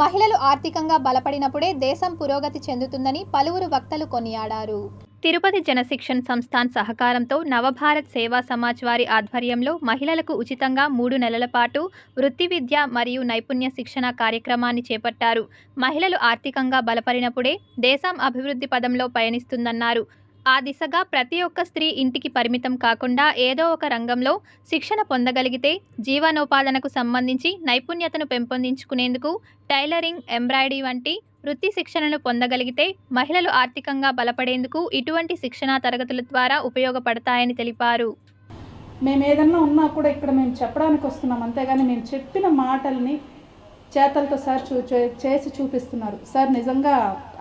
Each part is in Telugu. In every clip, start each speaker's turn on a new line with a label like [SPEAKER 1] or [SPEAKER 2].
[SPEAKER 1] మహిళలు ఆర్థికంగా బలపడినప్పుడే దేశం పురోగతి చెందుతుందని పలువురు వక్తలు కొనియాడారు. తిరుపతి జనశిక్షణ్ సంస్థాన్ సహకారంతో నవభారత్ సేవా సమాజ్ వారి ఆధ్వర్యంలో మహిళలకు ఉచితంగా మూడు నెలల పాటు వృత్తి విద్య మరియు నైపుణ్య శిక్షణ కార్యక్రమాన్ని చేపట్టారు. మహిళలు ఆర్థికంగా బలపడినప్పుడే దేశం అభివృద్ధి పదంలో పయనిస్తుందన్నారు. ఆ దిశగా ప్రతి ఒక్క స్త్రీ ఇంటికి పరిమితం కాకుండా ఏదో ఒక రంగంలో శిక్షణ పొందగలిగితే జీవనోపాదనకు సంబంధించి నైపుణ్యతను పెంపొందించుకునేందుకు టైలరింగ్ ఎంబ్రాయిడరీ వంటి వృత్తి శిక్షణను పొందగలిగితే మహిళలు ఆర్థికంగా బలపడేందుకు ఇటువంటి శిక్షణా తరగతుల ద్వారా ఉపయోగపడతాయని తెలిపారు.
[SPEAKER 2] మేము ఏదన్నా ఉన్నా కూడా ఇక్కడ మేము చెప్పడానికి వస్తున్నాం. అంతేగాని మేము చెప్పిన మాటల్ని చేతలతో సార్ చూ చేసి చూపిస్తున్నారు. సార్ నిజంగా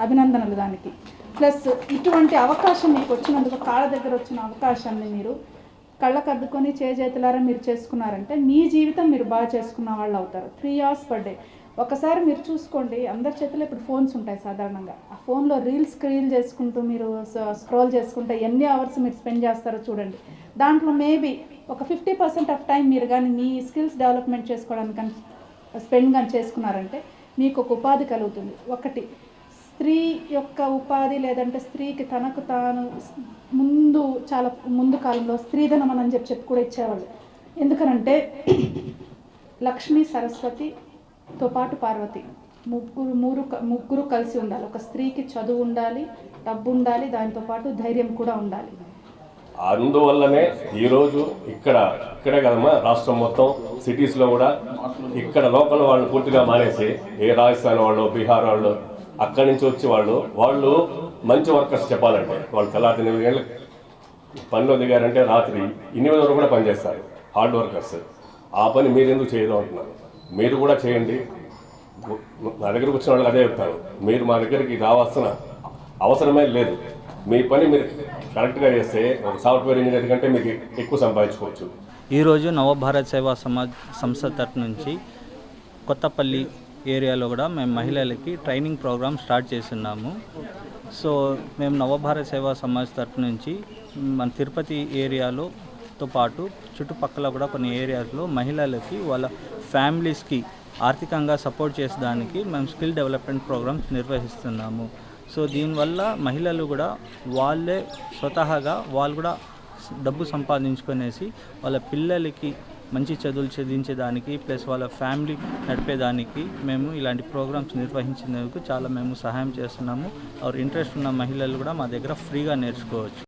[SPEAKER 2] అభినందనలు దానికి. ప్లస్ ఇటువంటి అవకాశం మీకు వచ్చినందుకు కాళ్ళ దగ్గర వచ్చిన అవకాశాన్ని మీరు కళ్ళకు అద్దుకొని చేజేతులారా మీరు చేసుకున్నారంటే మీ జీవితం మీరు బాగా చేసుకున్న వాళ్ళు అవుతారు. త్రీ అవర్స్ పర్ డే ఒకసారి మీరు చూసుకోండి. అందరి చేతిలో ఇప్పుడు ఫోన్స్ ఉంటాయి సాధారణంగా. ఆ ఫోన్లో రీల్స్ స్క్రీల్ చేసుకుంటూ మీరు స్క్రోల్ చేసుకుంటే ఎన్ని అవర్స్ మీరు స్పెండ్ చేస్తారో చూడండి. దాంట్లో మేబీ ఒక ఫిఫ్టీ పర్సెంట్ ఆఫ్ టైం మీరు కానీ మీ స్కిల్స్ డెవలప్మెంట్ చేసుకోవడానికి కానీ స్పెండ్ కానీ చేసుకున్నారంటే మీకు ఒక ఉపాధి కలుగుతుంది. ఒకటి స్త్రీ యొక్క ఉపాధి లేదంటే స్త్రీకి తనకు తాను ముందు చాలా ముందు కాలంలో స్త్రీధనం అని చెప్పి చెప్పి కూడా ఇచ్చేవాళ్ళు. ఎందుకనంటే లక్ష్మి సరస్వతితో పాటు పార్వతి ముగ్గురు మూరు ముగ్గురు కలిసి ఉండాలి. ఒక స్త్రీకి చదువు ఉండాలి డబ్బు ఉండాలి దానితో పాటు ధైర్యం కూడా ఉండాలి.
[SPEAKER 3] అందువల్లనే ఈరోజు ఇక్కడ ఇక్కడే కదమ్మా రాష్ట్రం మొత్తం సిటీస్లో కూడా ఇక్కడ లోకల్ వాళ్ళు పూర్తిగా మానేసి ఏ రాజస్థాన్ వాళ్ళు బీహార్ వాళ్ళు అక్కడి నుంచి వచ్చి వాళ్ళు వాళ్ళు మంచి వర్కర్స్ చెప్పాలంటే వాళ్ళు తెల్లారి ఎనిమిది గంటలకు పనిలో దిగారంటే రాత్రి ఎనిమిది వరకు కూడా పనిచేస్తారు హార్డ్ వర్కర్స్. ఆ పని మీరు ఎందుకు చేయదు అంటున్నారు. మీరు కూడా చేయండి. నా దగ్గరకు వచ్చిన వాళ్ళకి అదే చెప్తాను. మీరు మా దగ్గరికి రావాల్సిన అవసరమే లేదు. మీ పని మీరు కరెక్ట్గా చేస్తే ఒక సాఫ్ట్వేర్ ఇంజనీర్ కంటే మీకు ఎక్కువ సంపాదించుకోవచ్చు.
[SPEAKER 4] ఈరోజు నవభారత్ సేవా సమాజ్ సంస్థ తరఫు నుంచి కొత్తపల్లి ఏరియాలో కూడా మేము మహిళలకి ట్రైనింగ్ ప్రోగ్రామ్ స్టార్ట్ చేస్తున్నాము. సో మేము నవభారత్ సేవా సమాజ్ తరఫు నుంచి మన తిరుపతి ఏరియాలోతో పాటు చుట్టుపక్కల కూడా కొన్ని ఏరియాస్లో మహిళలకి వాళ్ళ ఫ్యామిలీస్కి ఆర్థికంగా సపోర్ట్ చేసేదానికి మేము స్కిల్ డెవలప్మెంట్ ప్రోగ్రామ్స్ నిర్వహిస్తున్నాము. సో దీనివల్ల మహిళలు కూడా వాళ్ళే స్వతహాగా వాళ్ళు కూడా డబ్బు సంపాదించుకునేసి వాళ్ళ పిల్లలకి మంచి చదువులు చదివించేదానికి ప్లస్ వాళ్ళ ఫ్యామిలీ నడిపేదానికి మేము ఇలాంటి ప్రోగ్రామ్స్ నిర్వహించినందుకు చాలా మేము సహాయం చేస్తున్నాము. ఆర్ ఇంట్రెస్ట్ ఉన్న మహిళలు కూడా మా దగ్గర ఫ్రీగా నేర్చుకోవచ్చు.